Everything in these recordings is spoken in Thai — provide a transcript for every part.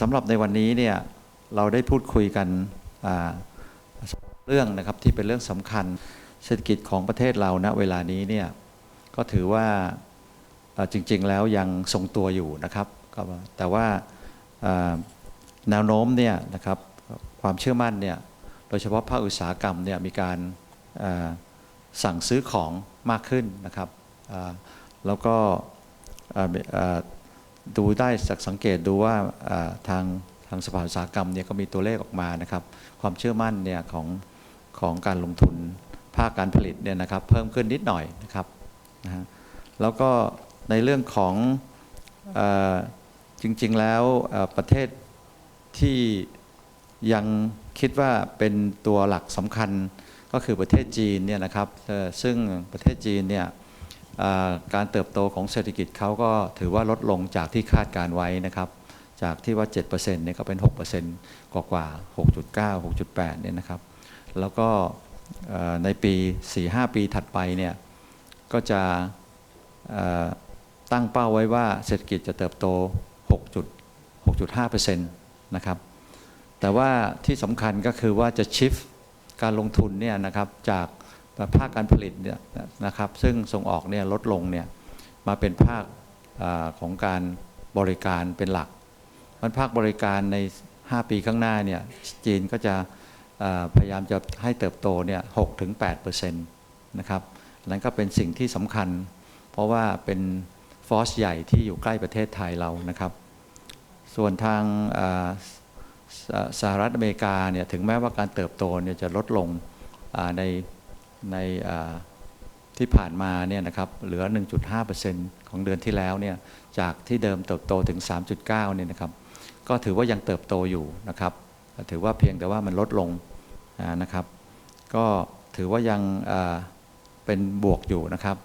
สำหรับในวันนี้เนี่ยเราได้พูดคุยกันอ่าเรื่องนะครับที่เป็นเรื่องสำคัญเศรษฐกิจของประเทศเราณเวลานี้เนี่ยก็ถือว่าจริง ๆ แล้วยังทรงตัวอยู่นะครับแต่ว่าแนวโน้มเนี่ยนะครับความเชื่อมั่นเนี่ยโดยเฉพาะภาคอุตสาหกรรมเนี่ยมีการสั่งซื้อของมากขึ้นนะครับแล้วก็ ดูได้จากสังเกตดูว่าทางทางสภาอุตสาหกรรมเนี่ยก็มีตัวเลขออกมานะครับ ความเชื่อมั่นเนี่ยของของการลงทุนภาคการผลิตเนี่ยนะครับ เพิ่มขึ้นนิดหน่อยนะครับนะฮะแล้วก็ในเรื่องของอจริง ๆ แล้วประเทศที่ยังคิดว่าเป็นตัวหลักสำคัญก็คือประเทศจีนเนี่ยนะครับซึ่งประเทศจีนเนี่ย การเติบโตของเศรษฐกิจเขาก็ถือว่าลดลงจากที่คาดการไว้นะครับ จากที่ว่า 7%เนี่ยก็เป็น 6%กว่ากว่า 6.9 6.8 เนี่ยนะครับ แล้วก็ในปี 4-5 ปีถัดไปเนี่ยก็จะตั้งเป้าไว้ว่าเศรษฐกิจจะเติบโต6.6.5%นะครับ แต่ว่าที่สำคัญก็คือว่าจะชิฟการลงทุนเนี่ยนะครับจาก ภาคการผลิตเนี่ยนะครับซึ่งส่งออกเนี่ยลดลงเนี่ยมาเป็นภาคอของการบริการเป็นหลัก มันภาคบริการใน 5 ปีข้างหน้าเนี่ยจีนก็จะพยายามจะให้เติบโตเนี่ย6ถึง8%นะครับนั้นก็เป็นสิ่งที่สำคัญ เพราะว่าเป็นฟอสใหญ่ที่อยู่ใกล้ประเทศไทยเรานะครับ ส่วนทางสหรัฐอเมริกาเนี่ยถึงแม้ว่าการเติบโตเนี่ยจะลดลงใน ในที่ผ่านมาเนี่ยนะครับเหลือ 1.5%ของเดือนที่แล้วเนี่ยจากที่เดิมเติบโตถึง 3.9เนี่ยนะครับก็ถือว่ายังเติบโตอยู่นะครับ ถือว่าเพียงแต่ว่ามันลดลงนะครับ ก็ถือว่ายังเป็นบวกอยู่นะครับ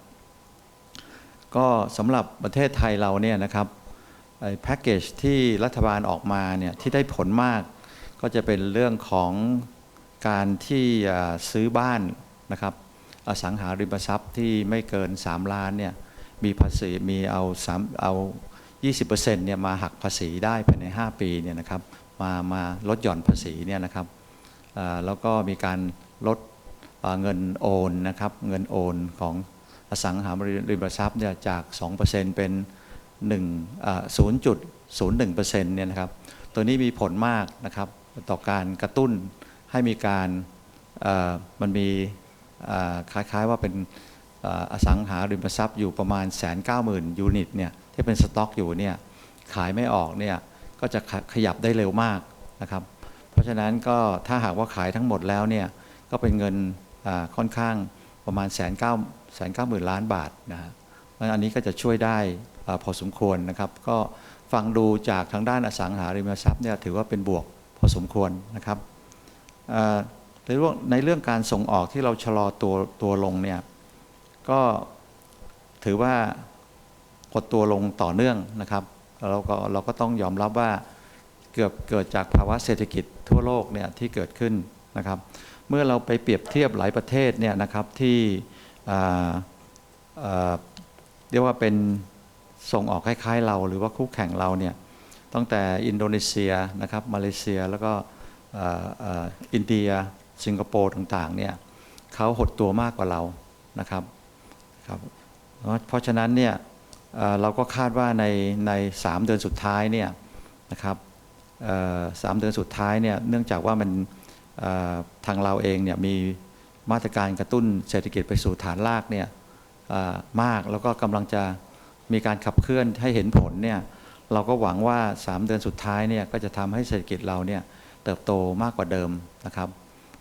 ก็สำหรับประเทศไทยเราเนี่ยนะครับไอแพ็กเกจที่รัฐบาลออกมาเนี่ยที่ได้ผลมาก ก็จะเป็นเรื่องของการที่ซื้อบ้าน นะครับ อสังหาริมทรัพย์ที่ไม่เกิน 3 ล้านเนี่ยมีภาษีมีเอาสามเอา 20%เนี่ยมาหักภาษีได้ภายใน 5 ปีเนี่ยนะครับมามาลดหย่อนภาษีเนี่ยนะครับแล้วก็มีการลดเงินโอนนะครับเงินโอนของอสังหาริมทรัพย์เนี่ยจาก 2%เป็น0.01%เนี่ยนะครับตัวนี้มีผลมากนะครับต่อการกระตุ้นให้มีการมันมี คล้ายๆว่าเป็นอสังหาริมทรัพย์อยู่ประมาณแสนเก้าหมื่นยูนิตเนี่ยที่เป็นสต็อกอยู่เนี่ยขายไม่ออกเนี่ยก็จะขยับได้เร็วมากนะครับ เพราะฉะนั้นก็ถ้าหากว่าขายทั้งหมดแล้วเนี่ยก็เป็นเงินค่อนข้างประมาณแสนเก้าแสนเก้าหมื่นล้านบาทนะฮะอันนี้ก็จะช่วยได้พอสมควรนะครับ ก็ฟังดูจากทางด้านอสังหาริมทรัพย์เนี่ยถือว่าเป็นบวกพอสมควรนะครับ ในเรื่องในเรื่องการส่งออกที่เราชะลอตัวตัวลงเนี่ยก็ถือว่าหดตัวลงต่อเนื่องนะครับเราก็เราก็ต้องยอมรับว่าเกือบเกิดจากภาวะเศรษฐกิจทั่วโลกเนี่ยที่เกิดขึ้นนะครับ เมื่อเราไปเปรียบเทียบหลายประเทศเนี่ยนะครับที่เรียกว่าเป็นส่งออกคล้ายๆเรา หรือว่าคู่แข่งเราเนี่ยตั้งแต่อินโดนีเซียนะครับมาเลเซียแล้วก็อินเดีย สิงคโปร์ต่างๆเนี่ยเขาหดตัวมากกว่าเรานะครับครับเพราะฉะนั้นเนี่ยเเราก็คาดว่าในในสามเดือนสุดท้ายเนี่ยนะครับสามเดือนสุดท้ายเนี่ยเนื่องจากว่ามันทางเราเองเนี่ยมีมาตรการกระตุ้นเศรษฐกิจไปสู่ฐานรากเนี่ยมากแล้วก็กำลังจะมีการขับเคลื่อนให้เห็นผลเนี่ยเราก็หวังว่า 3 เดือนสุดท้ายเนี่ยก็จะทำให้เศรษฐกิจเราเนี่ยเติบโตมากกว่าเดิมนะครับ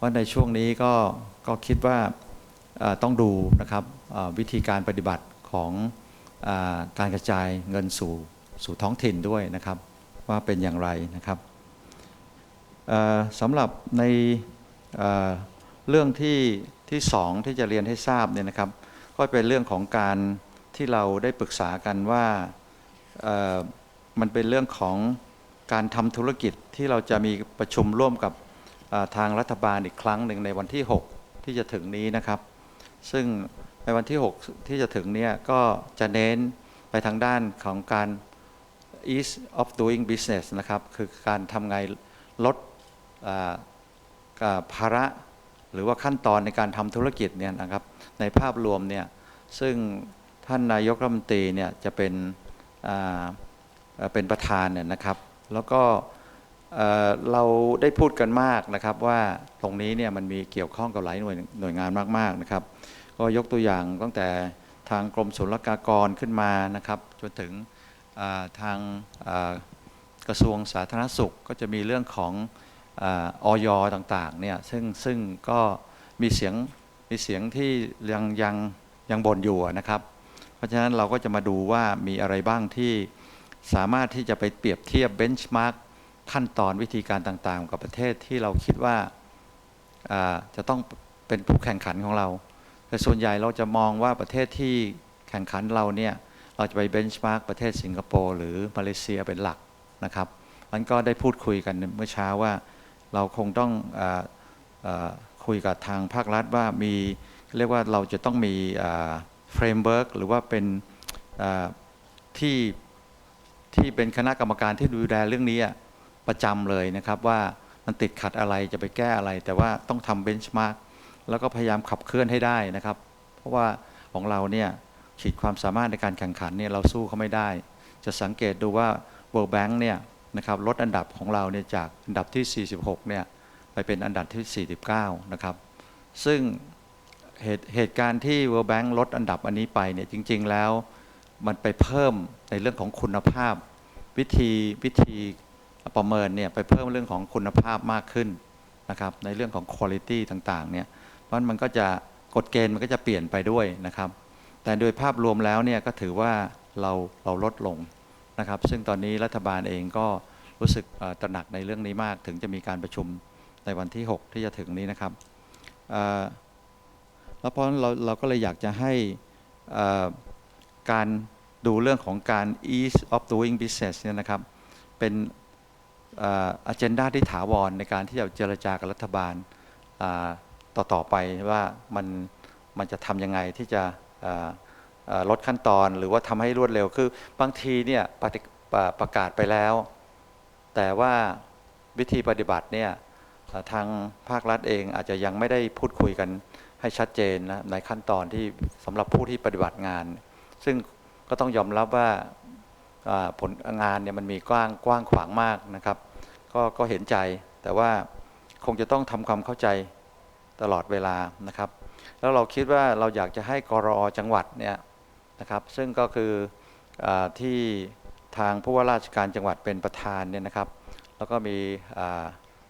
ราะในช่วงนี้ก็ก็คิดว่าต้องดูนะครับวิธีการปฏิบัติของอการกระจายเงินสู่สู่ท้องถิ่นด้วยนะครับ ว่าเป็นอย่างไรนะครับสำหรับในเรื่องที่ที่สองที่จะเรียนให้ทราบเนี่ยนะครับ ก็เป็นเรื่องของการที่เราได้ปรึกษากันว่ามันเป็นเรื่องของการทำธุรกิจที่เราจะมีประชุมร่วมกับ ทางรัฐบาลอีกครั้งหนึ่งในวันที่ 6 ที่จะถึงนี้นะครับ ซึ่งในวันที่ 6 ที่จะถึงเนี่ยก็จะเน้นไปทางด้านของการ ease of doing business นะครับ คือการทำไงลดอ่าอ่าภาระหรือว่าขั้นตอนในการทำธุรกิจเนี่ยนะครับในภาพรวมเนี่ยซึ่งท่านนายกรัฐมนตรีเนี่ยจะเป็นเป็นประธานเนี่ยนะครับ แล้วก็ เราได้พูดกันมากนะครับว่าตรงนี้เนี่ยมันมีเกี่ยวข้องกับหลายหน่วยหน่วยงานมากๆนะครับ ก็ยกตัวอย่างตั้งแต่ทางกรมศุลกากรขึ้นมานะครับ จนถึงทางกระทรวงสาธารณสุขก็จะมีเรื่องของอออยต่างๆเนี่ยซึ่งซึ่งก็มีเสียงมีเสียงที่ยังยังยังบ่นอยู่นะครับ เพราะฉะนั้นเราก็จะมาดูว่ามีอะไรบ้างที่สามารถที่จะไปเปรียบเทียบเบนช์มาร์ก ขั้นตอนวิธีการต่างๆ กับประเทศที่เราคิดว่าจะต้องเป็นผู้แข่งขันของเรา แต่ส่วนใหญ่เราจะมองว่าประเทศที่แข่งขันเราเนี่ยเราจะไปเบนช์มาร์กประเทศสิงคโปร์หรือมาเลเซียเป็นหลักนะครับมันก็ได้พูดคุยกันเมื่อเช้าว่าเราคงต้องออคุยกับทางภาครัฐว่ามีเรียกว่าเราจะต้องมีเฟรมเวิร์กหรือว่าเป็นที่ที่เป็นคณะกรรมการที่ดูแลเรื่องนี้อะ ประจำเลยนะครับว่ามันติดขัดอะไรจะไปแก้อะไร แต่ว่าต้องทำเบนช์มาร์กแล้วก็พยายามขับเคลื่อนให้ได้นะครับ เพราะว่าของเราเนี่ยขีดความสามารถในการแข่งขันเนี่ยเราสู้เขาไม่ได้ จะสังเกตดูว่า World Bank เนี่ยนะครับลดอันดับของเราเนี่ยจากอันดับที่ 46 เนี่ยไปเป็นอันดับที่ 49 นะครับ ซึ่งเหตุเหตุการณ์ที่ World Bank ลดอันดับอันนี้ไปเนี่ยจริง ๆ แล้วมันไปเพิ่มในเรื่องของคุณภาพ วิธีวิธี ประเมินเนี่ยไปเพิ่มเรื่องของคุณภาพมากขึ้นนะครับในเรื่องของ quality ต่างๆเนี่ยเพราะมันก็จะกฎเกณฑ์มันก็จะเปลี่ยนไปด้วยนะครับ แต่โดยภาพรวมแล้วเนี่ยก็ถือว่าเราเราลดลงนะครับ ซึ่งตอนนี้รัฐบาลเองก็รู้สึกตระหนักในเรื่องนี้มาก ถึงจะมีการประชุมในวันที่ 6 ที่จะถึงนี้นะครับแล้วเพราะนั้นเราเราก็เลยอยากจะให้การดูเรื่องของการ ease of doing business เนี่ยนะครับ เป็น อ่อ agenda ที่ถาวรในการที่จะเจรจากับรัฐบาลต่อต่อไปว่ามันมันจะทำยังไงที่จะลดขั้นตอนหรือว่าทำให้รวดเร็วคือบางทีเนี่ยปฏิปประกาศไปแล้ว แต่ว่าวิธีปฏิบัติเนี่ยทางภาครัฐเองอาจจะยังไม่ได้พูดคุยกันให้ชัดเจนนะในขั้นตอนที่สำหรับผู้ที่ปฏิบัติงาน ซึ่งก็ต้องยอมรับว่า ผลงานเนี่ยมันมีกว้างกว้างขวางมากนะครับ ก็ก็เห็นใจแต่ว่าคงจะต้องทำความเข้าใจตลอดเวลานะครับ แล้วเราคิดว่าเราอยากจะให้กรอจังหวัดเนี่ยนะครับ ซึ่งก็คืออที่ทางผู้ว่าราชการจังหวัดเป็นประธานเนี่ยนะครับ แล้วก็มี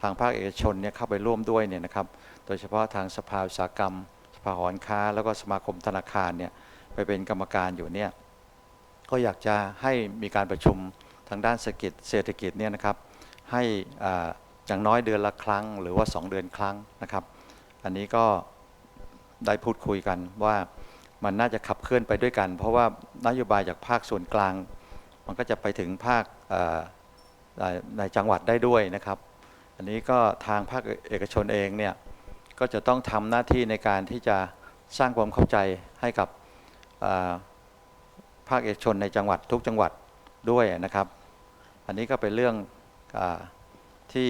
ทางภาคเอกชนเนี่ยเข้าไปร่วมด้วยเนี่ยนะครับ โดยเฉพาะทางสภาอุตสาหกรรม สภาหอการค้า แล้วก็สมาคมธนาคารเนี่ยไปเป็นกรรมการอยู่เนี่ย ก็อยากจะให้มีการประชุมทางด้านเศรษฐกิจเศรษฐกิจเนี่ยนะครับให้อย่างน้อยเดือนละครั้ง หรือว่า 2 เดือนครั้งนะครับ อันนี้ก็ได้พูดคุยกันว่ามันน่าจะขับเคลื่อนไปด้วยกัน เพราะว่านโยบายจากภาคส่วนกลาง มันก็จะไปถึงภาคในจังหวัดได้ด้วยนะครับ อันนี้ก็ทางภาคเอกชนเองเนี่ยก็จะต้องทำหน้าที่ในการที่จะสร้างความเข้าใจให้กับาคเอกชนในจังหวัดทุกจังหวัดด้วยนะครับ อันนี้ก็เป็นเรื่องอที่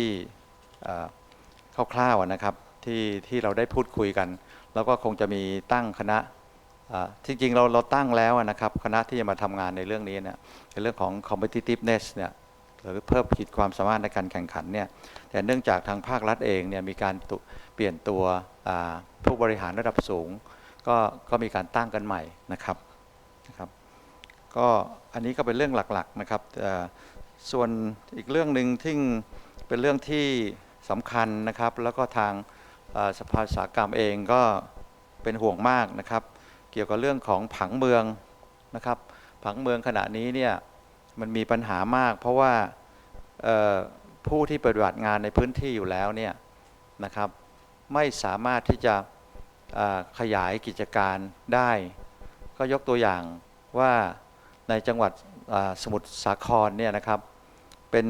คร่าวๆนะครับที่ที่เราได้พูดคุยกัน แล้วก็คงจะมีตั้งคณะจริงๆเราเราตั้งแล้วนะครับคณะที่จะมาทำงานในเรื่องนี้เนี่ยในเรื่องของ competitiveness เนี่ยหรือเพิ่มขีดความสามารถในการแข่งขันเนี่ยแต่เนื่องจากทางภาครัฐเองเนี่ยมีการเปลี่ยนตัวผู้บริหารระดับสูง ก็ก็มีการตั้งกันใหม่นะครับนะครับ ก็อันนี้ก็เป็นเรื่องหลักๆนะครับส่วนอีกเรื่องหนึ่งที่เป็นเรื่องที่สำคัญนะครับ แล้วก็ทางสภาสากรรมเองก็เป็นห่วงมากนะครับ เกี่ยวกับเรื่องของผังเมืองนะครับ ผังเมืองขณะนี้เนี่ยมันมีปัญหามาก เพราะว่าผู้ที่ปฏิบัติงานในพื้นที่อยู่แล้วเนี่ยนะครับ ไม่สามารถที่จะขยายกิจการได้ ก็ยกตัวอย่างว่า ในจังหวัดสมุทรสาครเนี่ยนะครับเป็น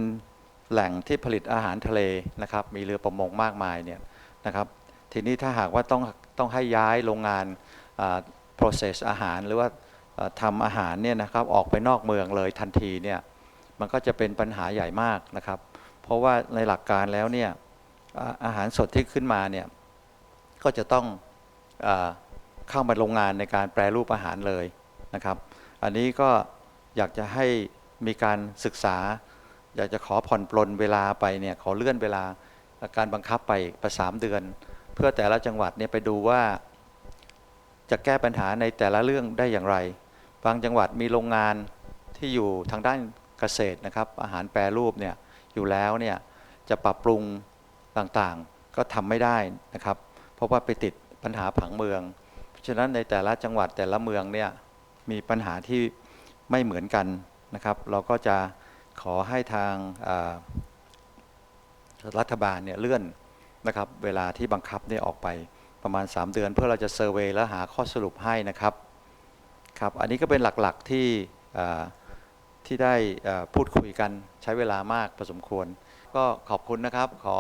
แหล่งที่ผลิตอาหารทะเลนะครับมีเรือประมงมากมายเนี่ยนะครับทีนี้ถ้าหากว่าต้องต้องให้ย้ายโรงงาน process อาหารหรือว่าอ่าทำอาหารเนี่ยนะครับออกไปนอกเมืองเลยทันทีเนี่ยมันก็จะเป็นปัญหาใหญ่มากนะครับ เพราะว่าในหลักการแล้วเนี่ยอาหารสดที่ขึ้นมาเนี่ยก็จะต้องอเข้ามาโรงงานในการแปรรูปอาหารเลยนะครับ อันนี้ก็อยากจะให้มีการศึกษา อยากจะขอผ่อนปลนเวลาไปเนี่ยขอเลื่อนเวลาการบังคับไปไปสามเดือน เพื่อแต่ละจังหวัดเนี่ยไปดูว่า จะแก้ปัญหาในแต่ละเรื่องได้อย่างไร บางจังหวัดมีโรงงานที่อยู่ทางด้านเกษตรนะครับ อาหารแปรรูปเนี่ยอยู่แล้วเนี่ยจะปรับปรุงต่างๆ ก็ทำไม่ได้นะครับ เพราะว่าไปติดปัญหาผังเมืองเพราะฉะนั้นในแต่ละจังหวัดแต่ละเมืองเนี่ย มีปัญหาที่ไม่เหมือนกันนะครับ เราก็จะขอให้ทางรัฐบาลเนี่ยเลื่อนนะครับ เวลาที่บังคับเนี่ยออกไปประมาณ 3 เดือน เพื่อเราจะเซอร์เวยและหาข้อสรุปให้นะครับครับ อันนี้ก็เป็นหลักๆที่ที่ได้พูดคุยกันใช้เวลามากพอสมควร ก็ขอบคุณนะครับ ขอ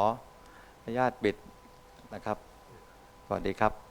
อนุญาตปิดนะครับสวัสดีครับ